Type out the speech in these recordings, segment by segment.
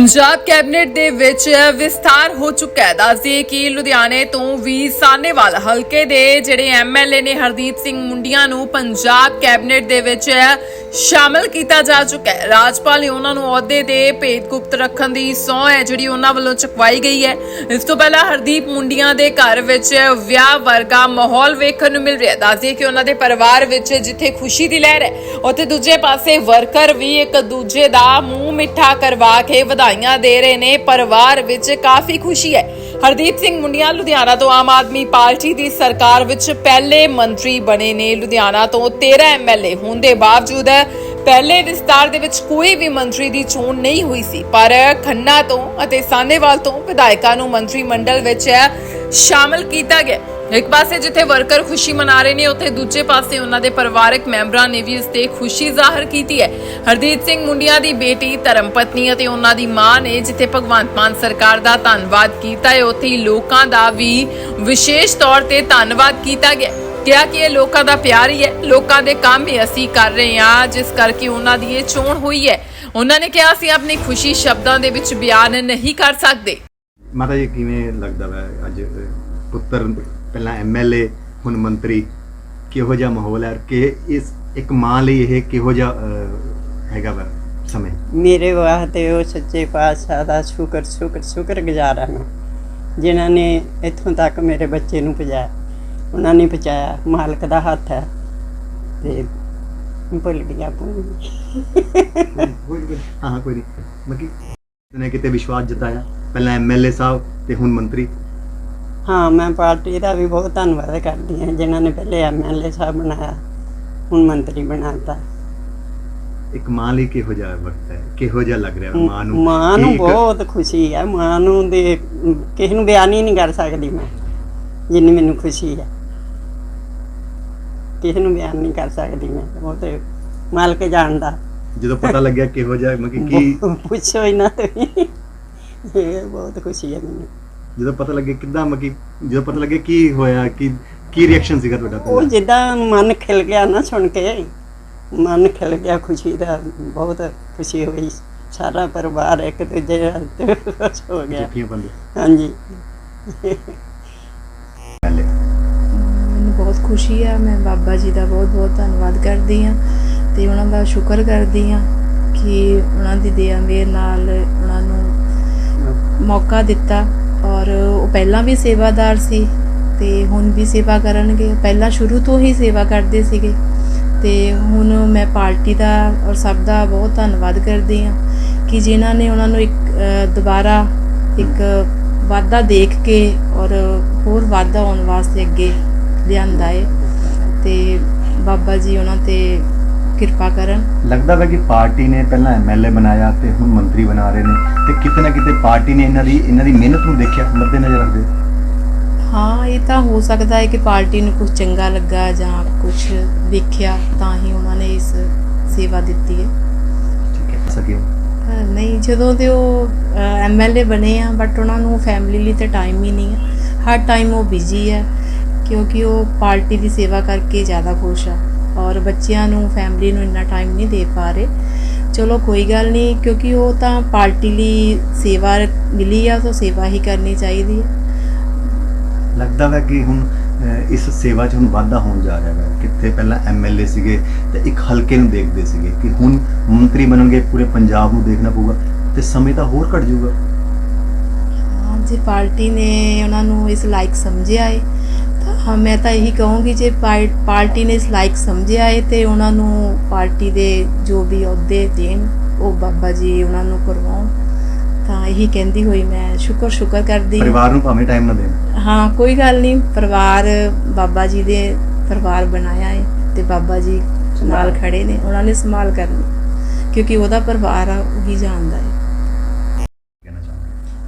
Punjab cabinet ਦੇ ਵਿੱਚ ਵਿਸਥਾਰ ਹੋ ਚੁੱਕਾ ਹੈ। ਦੱਸਦੀਏ ਕਿ ਲੁਧਿਆਣੇ ਤੋਂ ਵੀ ਸਾਨੇਵਾਲ ਹਲਕੇ ਦੇ ਜਿਹੜੇ ਐਮਐਲਏ ਨੇ ਹਰਦੀਪ ਸਿੰਘ ਮੁੰਡੀਆਂ ਨੂੰ ਪੰਜਾਬ ਕੈਬਨਿਟ ਦੇ ਵਿੱਚ ਸ਼ਾਮਲ ਕੀਤਾ ਜਾ ਚੁੱਕਾ ਹੈ। ਰਾਜਪਾਲ ਨੇ ਉਹਨਾਂ ਨੂੰ ਅਹੁਦੇ ਦੇ ਭੇਦ ਗੁਪਤ ਰੱਖਣ ਦੀ ਸਹੁੰ ਹੈ, ਜਿਹੜੀ ਉਹਨਾਂ ਵੱਲੋਂ ਚੁਕਵਾਈ ਗਈ ਹੈ। ਇਸ ਤੋਂ ਪਹਿਲਾਂ ਹਰਦੀਪ ਮੁੰਡੀਆਂ ਦੇ ਘਰ ਵਿੱਚ ਵਿਆਹ ਵਰਗਾ ਮਾਹੌਲ ਵੇਖਣ ਨੂੰ ਮਿਲ ਰਿਹਾ ਦੱਸਦੀ ਕਿ ਉਹਨਾਂ ਦੇ ਪਰਿਵਾਰ ਵਿੱਚ ਜਿੱਥੇ ਖੁਸ਼ੀ ਦੀ ਲਹਿਰ ਹੈ, ਉੱਥੇ ਦੂਜੇ ਪਾਸੇ ਵਰਕਰ ਵੀ ਇੱਕ ਦੂਜੇ ਦਾ ਮੂੰਹ ਮਿੱਠਾ ਕਰਵਾ ਕੇ ਵਧਾਈਆਂ ਦੇ ਰਹੇ ਨੇ, ਪਰਿਵਾਰ ਵਿੱਚ ਕਾਫੀ ਖੁਸ਼ੀ ਹੈ। ਹਰਦੀਪ ਸਿੰਘ ਮੁੰਡੀਆਂ ਲੁਧਿਆਣਾ ਤੋਂ ਆਮ ਆਦਮੀ ਪਾਰਟੀ ਦੀ ਸਰਕਾਰ ਵਿੱਚ ਪਹਿਲੇ ਮੰਤਰੀ ਬਣੇ ਨੇ। ਲੁਧਿਆਣਾ ਤੋਂ 13 ਐਮਐਲਏ ਹੋਣ ਦੇ ਬਾਵਜੂਦ ਪਹਿਲੇ ਵਿਸਤਾਰ ਦੇ ਵਿੱਚ ਕੋਈ ਵੀ ਮੰਤਰੀ ਦੀ ਚੋਣ ਨਹੀਂ ਹੋਈ ਸੀ। ਪਰ ਖੰਨਾ ਤੋਂ ਅਤੇ ਸਾਨੇਵਾਲ ਤੋਂ ਵਿਧਾਇਕਾਂ ਨੂੰ ਮੰਤਰੀ ਮੰਡਲ ਵਿੱਚ ਸ਼ਾਮਲ ਕੀਤਾ ਗਿਆ। ਇੱਕ ਪਾਸੇ ਜਿੱਥੇ ਵਰਕਰ ਖੁਸ਼ੀ ਮਨਾ ਰਹੇ ਨੇ, ਉੱਥੇ ਦੂਜੇ ਪਾਸੇ ਉਹਨਾਂ ਦੇ ਪਰਿਵਾਰਕ ਮੈਂਬਰਾਂ ਨੇ ਵੀ ਇਸ ਤੇ ਖੁਸ਼ੀ ਜ਼ਾਹਰ ਕੀਤੀ ਹੈ। ਹਰਦੀਪ ਸਿੰਘ ਮੁੰਡੀਆਂ ਦੀ ਬੇਟੀ ਧਰਮਪਤਨੀ ਅਤੇ ਉਹਨਾਂ ਦੀ ਮਾਂ ਨੇ ਜਿੱਥੇ ਭਗਵੰਤ ਮਾਨ ਸਰਕਾਰ ਦਾ ਧੰਨਵਾਦ ਕੀਤਾ ਹੈ, ਉੱਥੇ ਹੀ ਲੋਕਾਂ ਦਾ ਵੀ ਵਿਸ਼ੇਸ਼ ਤੌਰ ਤੇ ਧੰਨਵਾਦ ਕੀਤਾ ਗਿਆ। ਕਿਹਾ ਕਿ ਇਹ ਲੋਕਾਂ ਦਾ ਪਿਆਰ ਹੀ ਹੈ, ਲੋਕਾਂ ਦੇ ਕੰਮ ਹੀ ਅਸੀਂ ਕਰ ਰਹੇ ਹਾਂ, ਜਿਸ ਕਰਕੇ ਉਹਨਾਂ ਦੀ ਇਹ ਚੋਣ ਹੋਈ ਹੈ। ਉਹਨਾਂ ਨੇ ਕਿਹਾ, ਅਸੀਂ ਆਪਣੀ ਖੁਸ਼ੀ ਸ਼ਬਦਾਂ ਦੇ ਵਿੱਚ ਬਿਆਨ ਨਹੀਂ ਕਰ ਸਕਦੇ। ਮਾਤਾ ਜੀ, ਕਿਵੇਂ ਲੱਗਦਾ ਵਾ ਅੱਜ ਪੁੱਤਰ ਪਹਿਲਾਂ ਐਮਐਲਏ ਹੁਣ ਮੰਤਰੀ ਕਿਹੋ ਜਿਹਾ ਮਾਹੌਲ ਹੈ ਕਿ ਇਸ ਇੱਕ ਮਾਂ ਲਈ ਇਹ ਕਿਹੋ ਜਿਹਾ ਹੈਗਾ ਵਾ ਸਮੇਂ? ਮੇਰੇ ਵਾਸਤੇ ਉਹ ਸੱਚੇ ਪਾਤਸ਼ਾਹ ਦਾ ਸ਼ੁਕਰ ਸ਼ੁਕਰ ਸ਼ੁਕਰਗੁਜ਼ਾਰ ਹਾਂ ਮੈਂ ਜਿਨ੍ਹਾਂ ਨੇ ਇੱਥੋਂ ਤੱਕ ਮੇਰੇ ਬੱਚੇ ਨੂੰ ਪਹੁੰਚਾਇਆ। ਉਹਨਾਂ ਨੇ ਪਹੁੰਚਾਇਆ ਮਾਲਕ ਦਾ ਹੱਥ ਹੈ ਤੇ ਭੁੱਲ ਗਿਆ ਪੂਰੀ ਹਾਂ ਹਾਂ ਕੋਈ ਨਹੀਂ। ਮੱਕੀ ਨੇ ਕਿਤੇ ਵਿਸ਼ਵਾਸ ਜਤਾਇਆ। ਪਹਿਲਾਂ ਐਮਐਲਏ ਸਾਹਿਬ ਤੇ ਹੁਣ ਮੰਤਰੀ। ਹਾਂ ਮੈਂ ਪਾਰਟੀ ਦਾ ਵੀ ਬਹੁਤ ਧੰਨਵਾਦ ਕਰਦੀ ਹਾਂ ਜਿਨ੍ਹਾਂ ਨੇ ਪਹਿਲੇ ਐਮਐਲਏ ਸਾਹਿਬ ਬਣਾਇਆ ਹੁਣ ਮੰਤਰੀ ਬਣਾਤਾ। ਇੱਕ ਮਾਂ ਲਈ ਕਿਹੋ ਜਿਹਾ ਵਕਤ ਹੈ? ਕਿਹੋ ਜਿਹਾ ਲੱਗ ਰਿਹਾ? ਮਾਂ ਨੂੰ ਮਾਂ ਨੂੰ ਬਹੁਤ ਖੁਸ਼ੀ ਹੈ। ਮਾਂ ਨੂੰ ਦੇ ਕਿਸੇ ਨੂੰ ਬਿਆਨ ਹੀ ਨਹੀਂ ਕਰ ਸਕਦੀ ਮੈਂ ਜਿੰਨੀ ਮੈਨੂੰ ਖੁਸ਼ੀ ਹੈ। ਕਿਸੇ ਨੂੰ ਬਿਆਨ ਨਹੀਂ ਕਰ ਸਕਦੀ ਮੈਂ ਉਹ ਤੇ ਮਾਲਕ ਜਾਣਦਾ। ਜਦੋਂ ਪਤਾ ਲੱਗਿਆ ਕਿਹੋ ਜਿਹਾ ਮੱਕੀ ਕੀ ਪੁੱਛੋ ਹੀ ਨਾ ਤੁਸੀਂ ਇਹ ਬਹੁਤ ਖੁਸ਼ੀ ਹੈ ਮੈਨੂੰ। ਜਦੋਂ ਪਤਾ ਲੱਗਿਆ ਕਿੱਦਾਂ ਮੱਕੀ ਜਦੋਂ ਪਤਾ ਲੱਗਿਆ ਕੀ ਹੋਇਆ ਕੀ ਕੀ ਰਿਐਕਸ਼ਨ ਸੀਗਾ ਤੁਹਾਡਾ ਉਹ ਪਹਿਲਾਂ ਜਿੱਦਾਂ ਮਨ ਖਿਲ ਗਿਆ ਨਾ ਸੁਣ ਕੇ ਮਨ ਖਿਲ ਗਿਆ ਖੁਸ਼ੀ ਦਾ ਬਹੁਤ ਖੁਸ਼ੀ ਹੋਈ। ਸਾਰਾ ਪਰਿਵਾਰ ਇੱਕ ਦੂਜੇ ਨਾਲ ਤੇ ਖੁਸ਼ ਹੋ ਗਿਆ। ਚਿੱਠੀਆਂ ਬੰਦੇ ਹਾਂਜੀ। ਪਹਿਲੇ। ਮੈਨੂੰ ਬਹੁਤ ਖੁਸ਼ੀ ਆ ਮੈਂ ਬਾਬਾ ਜੀ ਦਾ ਬਹੁਤ ਬਹੁਤ ਧੰਨਵਾਦ ਕਰਦੀ ਆ ਤੇ ਉਹਨਾਂ ਦਾ ਸ਼ੁਕਰ ਕਰਦੀ ਆ ਕਿ ਉਹਨਾਂ ਦੀ ਦਇਆ ਮੇਰੇ ਨਾਲ ਉਹਨਾਂ ਨੂੰ ਮੌਕਾ ਦਿੱਤਾ। ਔਰ ਉਹ ਪਹਿਲਾਂ ਵੀ ਸੇਵਾਦਾਰ ਸੀ ਤੇ ਹੁਣ ਵੀ ਸੇਵਾ ਕਰਨਗੇ। ਪਹਿਲਾਂ ਸ਼ੁਰੂ ਤੋਂ ਹੀ ਸੇਵਾ ਕਰਦੇ ਸੀਗੇ। ਤੇ ਹੁਣ ਮੈਂ ਪਾਰਟੀ ਦਾ ਔਰ ਸਭ ਦਾ ਬਹੁਤ ਧੰਨਵਾਦ ਕਰਦੀ ਆ ਕਿ ਜਿਨ੍ਹਾਂ ਨੇ ਉਹਨਾਂ ਨੂੰ ਇੱਕ ਦੁਬਾਰਾ ਇੱਕ ਵਾਧਾ ਦੇਖ ਕੇ ਔਰ ਹੋਰ ਵਾਧਾ ਆਉਣ ਵਾਸਤੇ ਅੱਗੇ ਲਿਆਂਦਾ ਏ। ਤੇ ਬਾਬਾ ਜੀ ਉਹਨਾਂ ਤੇ ਕਿਰਪਾ ਕਰਨ। ਲੱਗਦਾ ਵਾ ਕਿ ਪਾਰਟੀ ਨੇ ਪਹਿਲਾਂ ਐਮਐਲਏ ਬਣਾਇਆ ਤੇ ਹੁਣ ਮੰਤਰੀ ਬਣਾ ਰਹੇ ਨੇ ਤੇ ਕਿਤੇ ਨਾ ਕਿਤੇ ਪਾਰਟੀ ਨੇ ਇਹਨਾਂ ਦੀ ਇਹਨਾਂ ਦੀ ਮਿਹਨਤ ਨੂੰ ਦੇਖਿਆ ਮੱਦੇ ਨਜ਼ਰ ਰੱਖਦੇ। ਹਾਂ ਇਹ ਤਾਂ ਹੋ ਸਕਦਾ ਹੈ ਕਿ ਪਾਰਟੀ ਨੂੰ ਕੁਝ ਚੰਗਾ ਲੱਗਾ ਜਾਂ ਕੁਝ ਦੇਖਿਆ ਤਾਂ ਹੀ ਉਹਨਾਂ ਨੇ ਇਸ ਸੇਵਾ ਦਿੱਤੀ ਹੈ। ਠੀਕ ਹੈ ਸਕਿਓ ਪਰ ਨਹੀਂ ਜਦੋਂ ਦੇ ਉਹ ਐਮਐਲਏ ਬਣੇ ਆ ਬਟ ਉਹਨਾਂ ਨੂੰ ਫੈਮਿਲੀ ਲਈ ਤੇ ਟਾਈਮ ਹੀ ਨਹੀਂ ਹੈ। ਹਰ ਟਾਈਮ ਉਹ ਬਿਜ਼ੀ ਹੈ ਕਿਉਂਕਿ ਉਹ ਪਾਰਟੀ ਦੀ ਸੇਵਾ ਕਰਕੇ ਜ਼ਿਆਦਾ ਖੁਸ਼ ਆ। ਔਰ ਬੱਚਿਆਂ ਨੂੰ ਫੈਮਿਲੀ ਨੂੰ ਇੰਨਾ ਟਾਈਮ ਨਹੀਂ ਦੇ ਪਾ ਰਹੇ। ਚਲੋ ਕੋਈ ਗੱਲ ਨਹੀਂ ਕਿਉਂਕਿ ਉਹ ਤਾਂ ਪਾਰਟੀ ਲਈ ਸੇਵਾ ਮਿਲੀ ਆ ਤਾਂ ਸੇਵਾ ਹੀ ਕਰਨੀ ਚਾਹੀਦੀ ਹੈ। ਲੱਗਦਾ ਵਾ ਕਿ ਹੁਣ ਇਸ ਸੇਵਾ 'ਚ ਹੁਣ ਵਾਧਾ ਹੋਣ ਜਾ ਰਿਹਾ ਹੈ ਕਿਤੇ ਪਹਿਲਾਂ ਐਮਐਲਏ ਸੀਗੇ ਤੇ ਇੱਕ ਹਲਕੇ ਨੂੰ ਦੇਖਦੇ ਸੀਗੇ ਕਿ ਹੁਣ ਮੰਤਰੀ ਬਣਨਗੇ ਪੂਰੇ ਪੰਜਾਬ ਨੂੰ ਦੇਖਣਾ ਪਊਗਾ ਤੇ ਸਮੇਂ ਤਾਂ ਹੋਰ ਘਟ ਜਾਊਗਾ। ਹਾਂ ਜੇ ਪਾਰਟੀ ਨੇ ਉਹਨਾਂ ਨੂੰ ਇਸ ਲਾਇਕ ਸਮਝਿਆ ਹੈ ਹਾਂ, ਮੈਂ ਤਾਂ ਇਹੀ ਕਹੂੰਗੀ ਜੇ ਪਾਰ- ਪਾਰਟੀ ਨੇ ਇਸ ਲਾਇਕ ਸਮਝਿਆ ਹੈ ਤੇ ਉਹਨਾਂ ਨੂੰ ਪਾਰਟੀ ਦੇ ਜੋ ਵੀ ਅਹੁਦੇ ਦੇਣ ਉਹ ਬਾਬਾ ਜੀ ਉਹਨਾਂ ਨੂੰ ਕਰਵਾਉਣ। ਤਾਂ ਇਹੀ ਕਹਿੰਦੀ ਹੋਈ ਮੈਂ ਸ਼ੁਕਰ ਸ਼ੁਕਰ ਕਰਦੀ ਹਾਂ। ਪਰਿਵਾਰ ਨੂੰ ਭਾਵੇਂ ਟਾਈਮ ਨਾ ਦੇਣ। ਹਾਂ ਕੋਈ ਗੱਲ ਨਹੀਂ ਪਰਿਵਾਰ ਬਾਬਾ ਜੀ ਦੇ ਪਰਿਵਾਰ ਬਣਾਇਆ ਹੈ ਤੇ ਬਾਬਾ ਜੀ ਨਾਲ ਖੜੇ ਨੇ ਉਹਨਾਂ ਨੇ ਸੰਭਾਲ ਕਰਨੀ। ਕਿਉਂਕਿ ਉਹਦਾ ਪਰਿਵਾਰ ਆ ਉਹੀ ਜਾਣਦਾ ਹੈ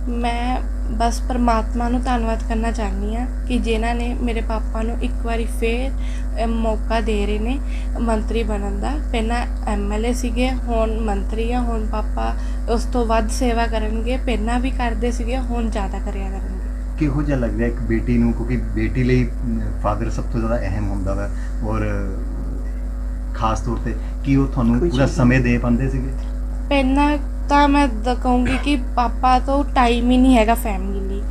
ਮੈਂ ਬਸ ਪਰਮਾਤਮਾ ਨੂੰ ਧੰਨਵਾਦ ਕਰਨਾ ਚਾਹੁੰਦੀ ਆ ਕਿ ਜਿਨ੍ਹਾਂ ਨੇ ਮੇਰੇ ਪਾਪਾ ਨੂੰ ਇੱਕ ਵਾਰੀ ਫੇਰ ਮੌਕਾ ਦੇ ਰਹੇ ਨੇ ਮੰਤਰੀ ਬਣਨ ਦਾ। ਪਹਿਲਾਂ ਐਮਐਲਏ ਸੀਗੇ ਹੁਣ ਮੰਤਰੀ ਆ ਹੁਣ ਪਾਪਾ ਉਸ ਤੋਂ ਵੱਧ ਸੇਵਾ ਕਰਨਗੇ ਪਹਿਲਾਂ ਵੀ ਕਰਦੇ ਸੀਗੇ ਹੁਣ ਜ਼ਿਆਦਾ ਕਰਿਆ ਕਰਨਗੇ। ਕਿਹੋ ਜਿਹਾ ਲੱਗ ਰਿਹਾ ਇੱਕ ਬੇਟੀ ਨੂੰ? ਕਿਉਂਕਿ ਬੇਟੀ ਲਈ ਫਾਦਰ ਸਭ ਤੋਂ ਜ਼ਿਆਦਾ ਅਹਿਮ ਹੁੰਦਾ ਵਾ। ਔਰ ਖਾਸ ਤੌਰ ਤੇ ਕੀ ਉਹ ਤੁਹਾਨੂੰ ਪੂਰਾ। ਸਮੇਂ ਦੇ ਪਾਉਂਦੇ ਸੀਗੇ? ਪਹਿਲਾਂ ਤਾਂ ਮੈਂ ਦ- ਕਹੂੰਗੀ ਕਿ ਪਾਪਾ ਤੋਂ ਟਾਈਮ ਹੀ ਨਹੀਂ ਹੈਗਾ ਫੈਮਿਲੀ ਲਈ।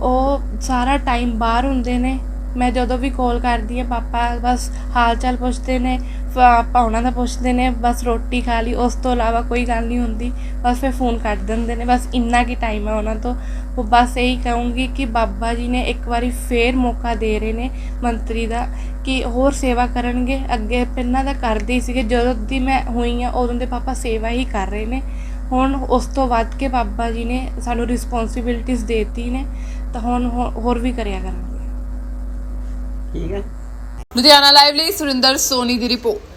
ਉਹ ਸਾਰਾ ਟਾਈਮ ਬਾਹਰ ਹੁੰਦੇ ਨੇ। ਮੈਂ ਜਦੋਂ ਵੀ ਕਾਲ ਕਰਦੀ ਹਾਂ, ਪਾਪਾ ਬਸ ਹਾਲ ਚਾਲ ਪੁੱਛਦੇ ਨੇ, ਫ- ਆਪਾਂ ਉਹਨਾਂ ਦਾ ਪੁੱਛਦੇ ਨੇ, ਬਸ ਰੋਟੀ ਖਾ ਲਈ, ਉਸ ਤੋਂ ਇਲਾਵਾ ਕੋਈ ਗੱਲ ਨਹੀਂ ਹੁੰਦੀ। ਬਸ ਫਿਰ ਫੋਨ ਕੱਟ ਦਿੰਦੇ ਨੇ, ਬਸ ਇੰਨਾ ਕੀ ਟਾਈਮ ਹੈ ਉਹਨਾਂ ਤੋਂ। ਉਹ ਬਸ ਇਹੀ ਕਹੂੰਗੀ ਕਿ ਬਾਬਾ ਜੀ ਨੇ ਇੱਕ ਵਾਰੀ ਫੇਰ ਮੌਕਾ ਦੇ ਰਹੇ ਨੇ ਮੰਤਰੀ ਦਾ ਕਿ ਹੋਰ ਸੇਵਾ ਕਰਨਗੇ। ਅੱਗੇ ਪਹਿਲਾਂ ਤਾਂ ਕਰਦੇ ਹੀ ਸੀਗੇ। ਜਦੋਂ ਦੀ ਮੈਂ ਹੋਈ ਆ ਉਦੋਂ ਦੇ ਪਾਪਾ ਸੇਵਾ ਹੀ ਕਰ ਰਹੇ ਨੇ। ਹੁਣ ਉਸ ਤੋਂ ਵੱਧ ਕੇ ਬਾਬਾ ਜੀ ਨੇ ਸਾਨੂੰ ਰਿਸਪੌਂਸਿਬਿਲਟੀਆਂ ਦੇਤੀ ਨੇ ਤਾਂ ਹੁਣ ਹੋ- ਹੋਰ ਵੀ ਕਰਿਆ ਕਰਾਂਗੇ। ਠੀਕ ਹੈ। ਲੁਧਿਆਣਾ ਲਾਈਵ ਲਈ ਸੁਰਿੰਦਰ ਸੋਨੀ ਦੀ ਰਿਪੋਰਟ